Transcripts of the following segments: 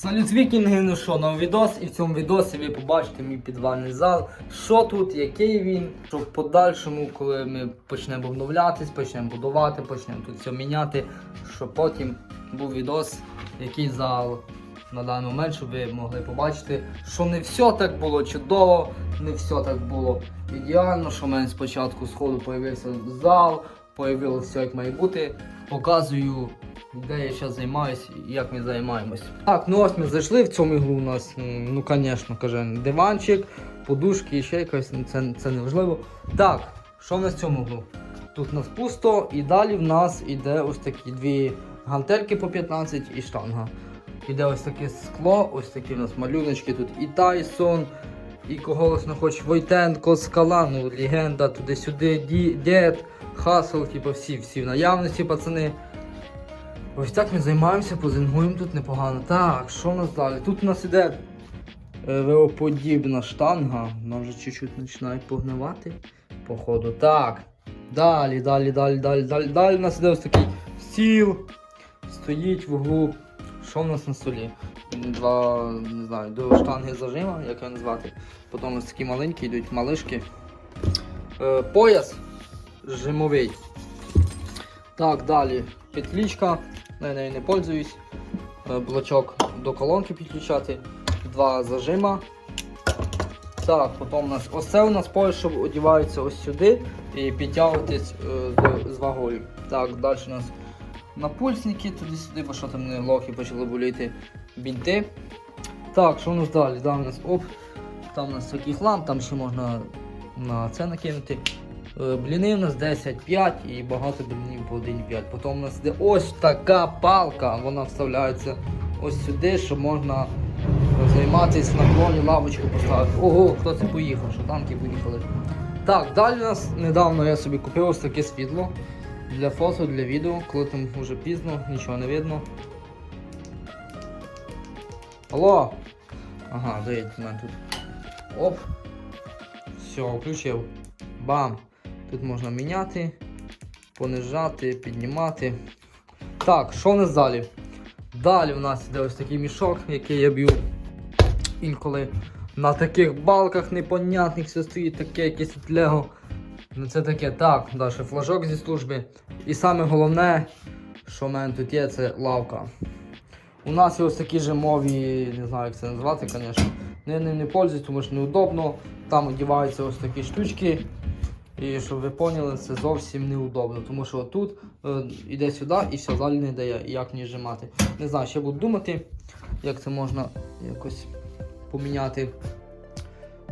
Салют вікінги, ну що, новий відос, і в цьому відосі ви побачите мій підвальний зал. Що тут, який він, що в подальшому, коли ми почнемо обновлятись, почнемо будувати, почнемо тут все міняти, щоб потім був відос, який зал на даний момент, щоб ви могли побачити, що не все так було чудово, не все так було ідеально, що в мене спочатку з ходу появився зал, появилося все як має бути. Показую де я зараз займаюся і як ми займаємось. Так, ну ось ми зайшли в цьому іглу у нас, ну звісно, каже, диванчик, подушки і ще якось, ну, це, це не. Так, що в нас в цьому іглу? Тут у нас пусто, і далі в нас іде ось такі дві гантельки по 15 і штанга. Іде ось таке скло, ось такі у нас малюночки тут і Тайсон, і когось не хоч Войтенко, Скала, ну легенда, туди-сюди, дід, Хасл, типу всі, всі в наявності, пацани. Ось так ми займаємося, позингуємо тут непогано. Так, що у нас далі? Тут у нас іде е, веоподібна штанга. Вона вже чуть-чуть починає погнивати. Походу. Так. Далі, далі, далі, далі, далі. Далі у нас іде ось такий стіл. Стоїть в углу. Що в нас на столі? Два, не знаю, до штанги зажима, як його назвати. Потім ось такі маленькі йдуть малишки. Е, пояс жимовий. Так, далі петлічка, я нею не пользуюсь. Е, Блочок до колонки підключати, два зажима. Так, потім у нас ось це у нас пояс, що одівається ось сюди і підтягуватись е, з вагою. Так, далі у нас напульсники туди-сюди, бо що там не лохи почали боліти бінти. Так, що у нас далі? Далі у нас оп, там у нас такий хлам, там ще можна на це накинути. Е, Бліни у нас 10-5 і багато блінів по 1,5. Потім у нас йде ось така палка, вона вставляється ось сюди, що можна займатися на клоні, лавочку поставити. Ого, хто це поїхав, що танки поїхали. Так, далі у нас недавно я собі купив ось таке світло для фото, для відео, коли там вже пізно, нічого не видно. Алло! Ага, до мене тут. Оп. Все, включив. Бам! Тут можна міняти, понижати, піднімати. Так, що в нас далі? Далі в нас іде ось такий мішок, який я б'ю інколи на таких балках непонятних все стоїть таке якесь лего. Ну це таке, так, далі флажок зі служби. І саме головне, що в мене тут є, це лавка. У нас є ось такі же мові, не знаю як це назвати, звісно. Я ним не пользуюсь, тому що неудобно. Там одягаються ось такі штучки. І щоб ви поняли, це зовсім неудобно, тому що тут е, іде сюди і все далі не дає, як мені зжимати. Не знаю, ще буду думати, як це можна якось поміняти.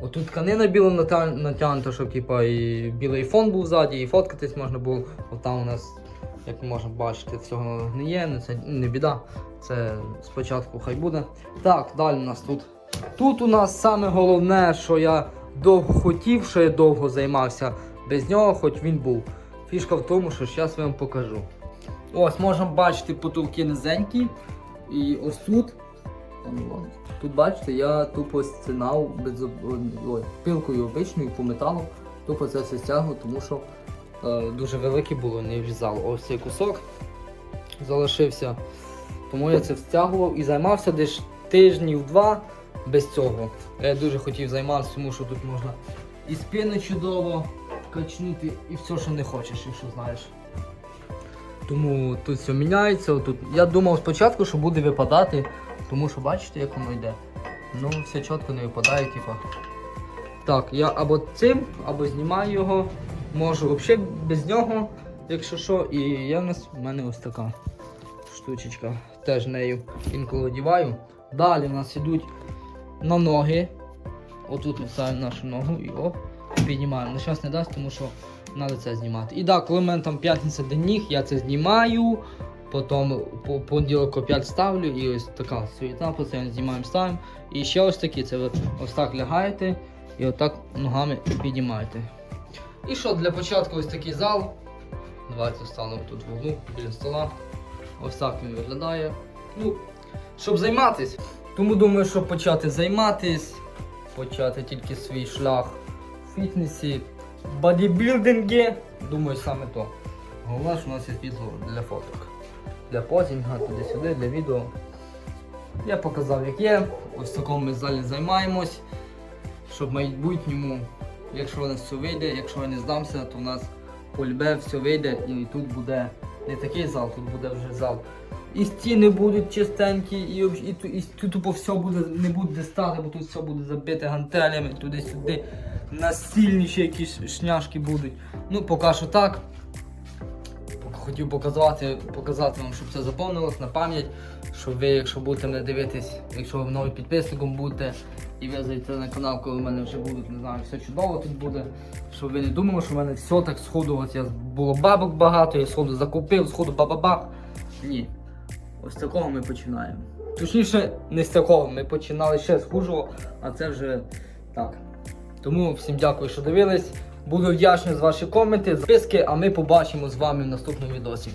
Отут тканина біла натягнута, щоб типа, і білий фон був ззаді, і фоткатись можна було. От там у нас, як можна бачити, всього не є, ну, це не біда. Це спочатку хай буде. Так, далі у нас тут. Тут у нас саме головне, що я довго хотів, що я довго займався без нього, хоч він був. Фішка в тому, що зараз я вам покажу. Ось можна бачити потолки низенькі. І ось тут. Тут бачите, я тупо стінав без пилкою обичною по металу. Тупо це все стягнув, тому що дуже велике було, не влізало. Ось цей кусок залишився. Тому я це встягував і займався десь тижнів два без цього. Я дуже хотів займатися, тому що тут можна і спину чудово качнути, і все, що не хочеш, якщо знаєш. Тому тут все міняється. Тут... Я думав спочатку, що буде випадати, тому що бачите, як воно йде. Ну, все чітко не випадає, типа. Так, я або цим, або знімаю його. Можу взагалі без нього, якщо що. І я в нас в мене ось така штучечка. Теж нею інколи одіваю. Далі в нас йдуть на ноги. Отут ми ставимо нашу ногу і оп, піднімаємо. На час не дасть, тому що треба це знімати. І так, коли в мене там п'ятниця день ніг, я це знімаю. Потім по понеділок опять ставлю і ось така суєта, постійно знімаємо, ставимо. І ще ось такі, це ви ось так лягаєте і отак ногами піднімаєте. І що, для початку ось такий зал. Давайте встанемо тут в углу біля стола. Ось так він виглядає. Ну, щоб займатись. Тому думаю, щоб почати займатись, почати тільки свій шлях в фітнесі, бодібілдингі. Думаю, саме то. Головне, що у нас є світло для фоток. Для позінга, туди-сюди, для відео. Я показав, як є. Ось в такому ми залі займаємось. Щоб в майбутньому, якщо у нас все вийде, якщо я не здамся, то у нас польбе все вийде і тут буде не такий зал, тут буде вже зал. І стіни будуть чистенькі, і, об- і, і тут тупо все буде, не буде стати, бо тут все буде забите гантелями, туди-сюди. Настільніші якісь шняшки будуть. Ну, поки що так. Хотів показати, показати вам, щоб це заповнилось на пам'ять. Щоб ви, якщо будете мене дивитись, якщо ви новим підписником будете, і ви зайдете на канал, коли в мене вже будуть, не знаю, все чудово тут буде. Щоб ви не думали, що в мене все так сходу, от я було бабок багато, я сходу закупив, сходу бабабах. Ні. Ось такого ми починаємо. Точніше, не з такого, ми починали ще з хужого, а це вже так. Тому всім дякую, що дивились. Буду вдячний за ваші коменти, записки, а ми побачимо з вами в наступному відосі.